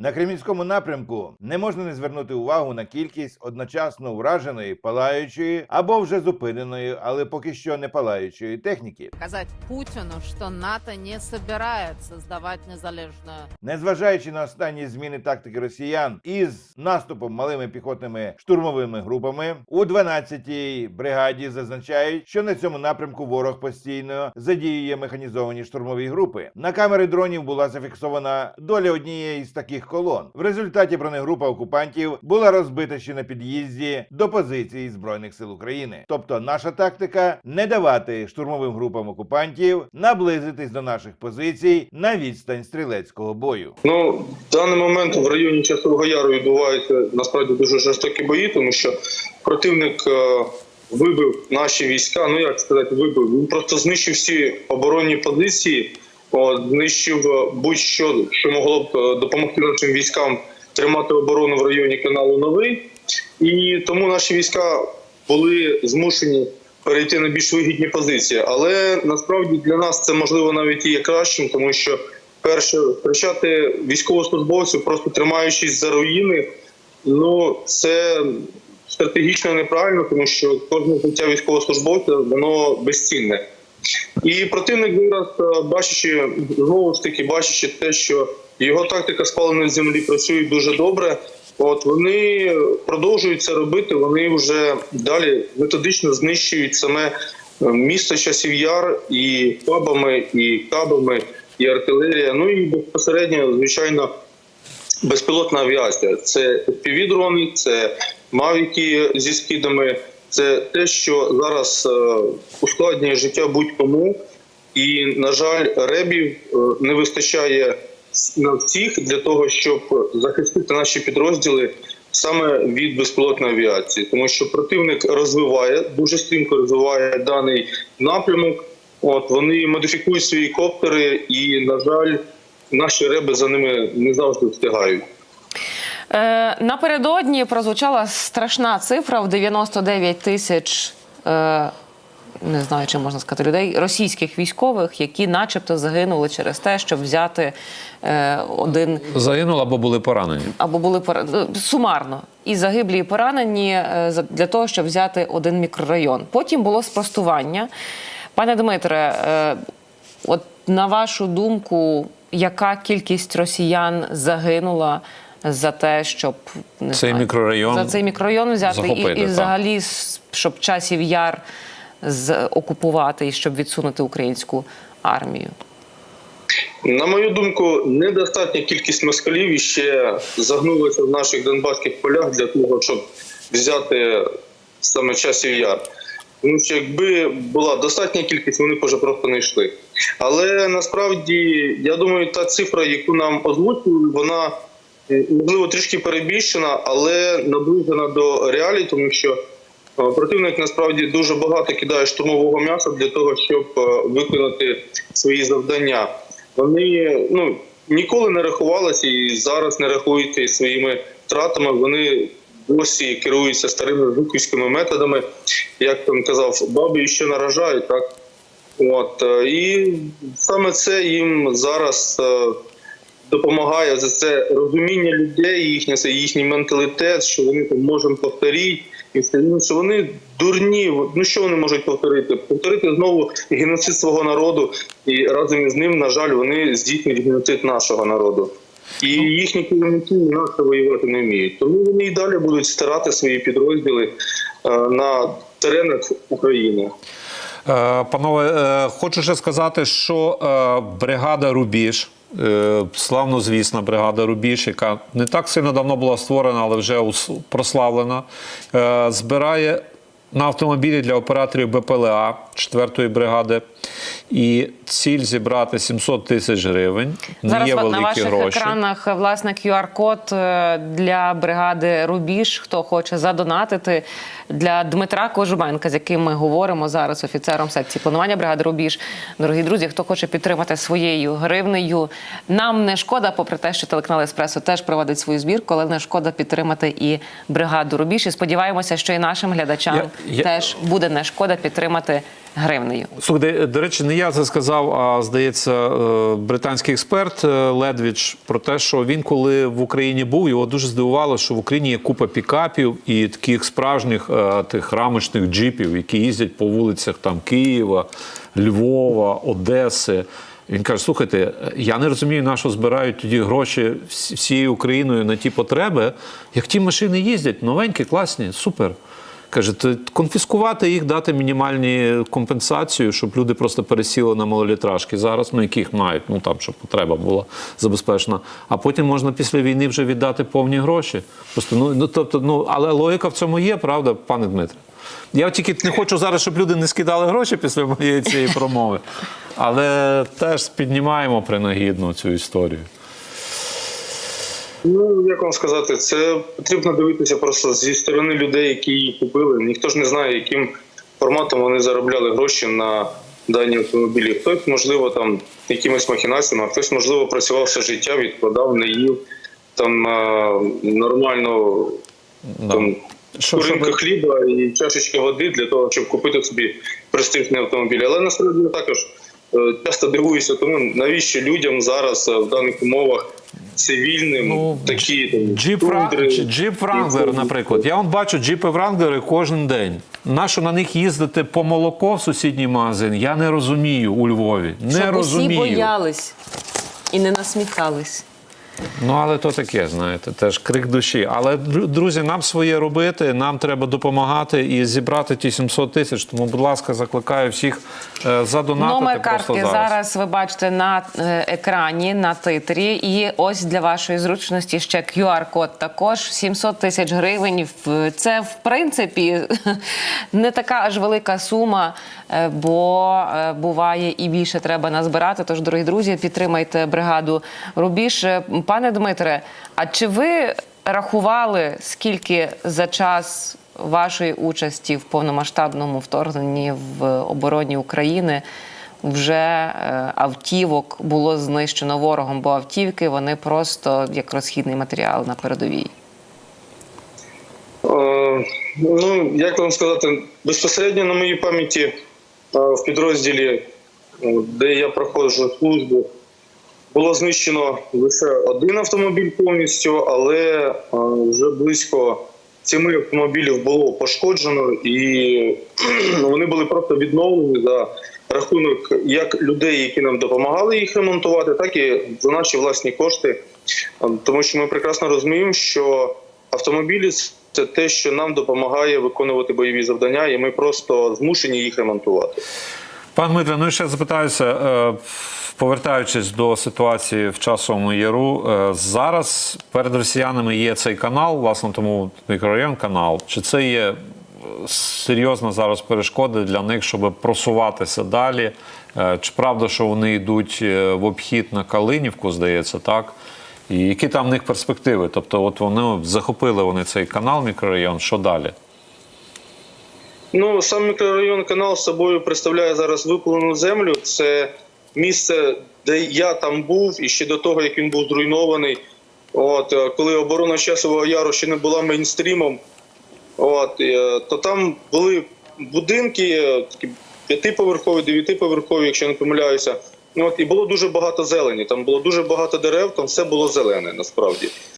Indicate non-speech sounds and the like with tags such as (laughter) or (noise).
На Кремінському напрямку не можна не звернути увагу на кількість одночасно враженої, палаючої або вже зупиненої, але поки що не палаючої техніки. Сказать Путину, что НАТО не собирается сдавать незалежную Незважаючи на останні зміни тактики росіян із наступом малими піхотними штурмовими групами, у 12-й бригаді зазначають, що на цьому напрямку ворог постійно задіює механізовані штурмові групи. На камери дронів була зафіксована доля однієї з таких колон. В результаті бронегрупа окупантів була розбита ще на під'їзді до позиції збройних сил України. Тобто, наша тактика не давати штурмовим групам окупантів наблизитись до наших позицій на відстань стрілецького бою. Ну, в даний момент в районі Часового Яру відбуваються насправді дуже жорстокі бої, тому що противник е, вибив наші війська. Ну як сказати, вибив. Він просто знищив всі оборонні позиції, знищив е, будь-що, що могло б е, допомогти нашим військам тримати оборону в районі каналу Новий. І тому наші війська були змушені перейти на більш вигідні позиції. Але насправді для нас це можливо навіть і є кращим, тому що перше втрачати військовослужбовців, просто тримаючись за руїни, ну це стратегічно неправильно, тому що кожне життя військовослужбовця воно безцінне. І противник зараз, е, бачачи знову ж таки, бачачи те, що його тактика спаленої землі працює дуже добре. От вони продовжують це робити. Вони вже далі методично знищують саме е, місто часів яр і пабами, і кабами, і артилерія. Ну і безпосередньо, звичайно, безпілотна авіація. Це півдрони, це мавіки зі скидами. Це те, що зараз е, ускладнює життя будь-кому. І, на жаль, ребів е, не вистачає на всіх для того, щоб захистити наші підрозділи саме від безпілотної авіації, тому що противник розвиває дуже стрімко розвиває даний напрямок. От вони модифікують свої коптери, і на жаль, наші реби за ними не завжди встигають. Е, напередодні прозвучала страшна цифра в 99 тисяч. Е, не знаю, чи можна сказати людей, російських військових, які, начебто, загинули через те, щоб взяти е, один Загинули або були поранені. або були пора- е, сумарно і загиблі, і поранені е, для того, щоб взяти один мікрорайон. Потім було спростування. Пане Дмитре, е, от на вашу думку, яка кількість росіян загинула за те, щоб не Цей знаю, мікрорайон за цей мікрорайон взяти захопити, і, і взагалі щоб часів яр з окупувати і щоб відсунути українську армію? На мою думку, недостатня кількість москалів іще загнулася в наших донбаських полях для того, щоб взяти саме часів яр. Тому що якби була достатня кількість, вони б вже просто не йшли. Але насправді я думаю, та цифра, яку нам озвучили, вона можливо трішки перебільшена, але наближена до реалій, тому що е, противник насправді дуже багато кидає штурмового м'яса для того, щоб е, виконати свої завдання. Вони ну ніколи не рахувалися і зараз не рахуються своїми втратами. Вони досі керуються старими жуківськими методами, як там казав, баби ще наражають, так от е, і саме це їм зараз е, допомагає за це розуміння людей, їхнє це їхній менталітет, що вони там можемо повторити, і все ну, що вони дурні. Ну що вони можуть повторити? Повторити знову геноцид свого народу, і разом із ним, на жаль, вони здійснюють геноцид нашого народу. І їхні керівники інакше воювати не вміють. Тому вони і далі будуть стирати свої підрозділи е, на теренах України. Е, Панове, е, хочу ще сказати, що бригада Рубіж, е, славнозвісна бригада Рубіж, яка не так сильно давно була створена, але вже прославлена, е, збирає на автомобілі для операторів БПЛА 4-ї бригади. І ціль зібрати 700 тисяч гривень. Не Зараз є на великі ваших гроші. екранах власне QR-код е, для бригади Рубіж. Хто хоче задонатити для Дмитра Кожубенка, з яким ми говоримо зараз, офіцером секції планування бригади Рубіж. Дорогі друзі, хто хоче підтримати своєю гривнею. Нам не шкода, попри те, що телеканал Еспресо теж проводить свою збірку, але не шкода підтримати і бригаду Рубіж. І сподіваємося, що і нашим глядачам Я- я- теж буде не шкода підтримати гривнею. Слухайте, до речі, не я це сказав, а здається, е, британський експерт е, Ледвіч про те, що він, коли в Україні був, його дуже здивувало, що в Україні є купа пікапів і таких справжніх е, тих рамочних джипів, які їздять по вулицях там Києва, Львова, Одеси. Він каже: слухайте, я не розумію, на що збирають тоді гроші всією Україною на ті потреби, як ті машини їздять, новенькі, класні, супер. Каже, «Ти конфіскувати їх, дати мінімальні компенсацію, щоб люди просто пересіли на малолітражки зараз, ну яких мають, ну там, щоб потреба була забезпечена. А потім можна після війни вже віддати повні гроші. Просто ну, ну тобто, ну але логіка в цьому є, правда, пане Дмитре? Я тільки не хочу зараз, щоб люди не скидали гроші після моєї цієї промови, але теж піднімаємо принагідно цю історію. Ну, як вам сказати, це потрібно дивитися просто зі сторони людей, які її купили. Ніхто ж не знає, яким форматом вони заробляли гроші на дані автомобілі. Хтось, можливо, там якимись махінаціями, а хтось, можливо, працював все життя, відкладав, не їв там а, нормально там, Що, щоб- хліба і чашечка води для того, щоб купити собі престижний автомобіль. Але насправді також е, часто дивуюся, тому навіщо людям зараз е, в даних умовах цивільним Ну, такі там Джип, тундри, наприклад. Я вон бачу джіпи Вранглери кожен день. Нащо на них їздити по молоко в сусідній магазин? Я не розумію у Львові. Не Щоб розумію. усі боялись і не насміхались. Ну, але то таке, знаєте, теж крик душі. Але, друзі, нам своє робити, нам треба допомагати і зібрати ті 700 тисяч. Тому, будь ласка, закликаю всіх е, задонатити Номер картки зараз. зараз ви бачите на е, екрані, на титрі. І ось для вашої зручності ще QR-код також 700 тисяч гривень. Це в принципі (laughs) не така аж велика сума, е, бо буває і більше треба назбирати. Тож, дорогі друзі, підтримайте бригаду Рубіж. Пане Дмитре, а чи ви рахували скільки за час вашої участі в повномасштабному вторгненні в обороні України? вже е, автівок було знищено ворогом, бо автівки вони просто як розхідний матеріал на передовій. Е, Ну, як вам сказати, безпосередньо на моїй пам'яті е, в підрозділі, де я проходжу службу, було знищено лише один автомобіль повністю, але е, вже близько сіми автомобілів було пошкоджено, і вони були просто відновлені за рахунок як людей, які нам допомагали їх ремонтувати, так і за наші власні кошти. Е, Тому що ми прекрасно розуміємо, що автомобілі це те, що нам допомагає виконувати бойові завдання, і ми просто змушені їх ремонтувати. Пан Дмитре, ну ще запитаюся, е, повертаючись до ситуації в часовому яру, е, зараз перед росіянами є цей канал, власне, тому мікрорайон канал. Чи це є е, серйозна зараз перешкода для них, щоб просуватися далі? Е, Чи правда, що вони йдуть в обхід на Калинівку, здається, так? І які там в них перспективи? Тобто, от вони захопили вони цей канал, мікрорайон, що далі? Ну, сам мікрорайон канал собою представляє зараз випалену землю. Це місце, де я там був, і ще до того, як він був зруйнований. От, е, коли оборона часового яру ще не була мейнстрімом, от, е, то там були будинки, е, такі п'ятиповерхові, дев'ятиповерхові, якщо не помиляюся. От, і було дуже багато зелені. Там було дуже багато дерев, там все було зелене насправді.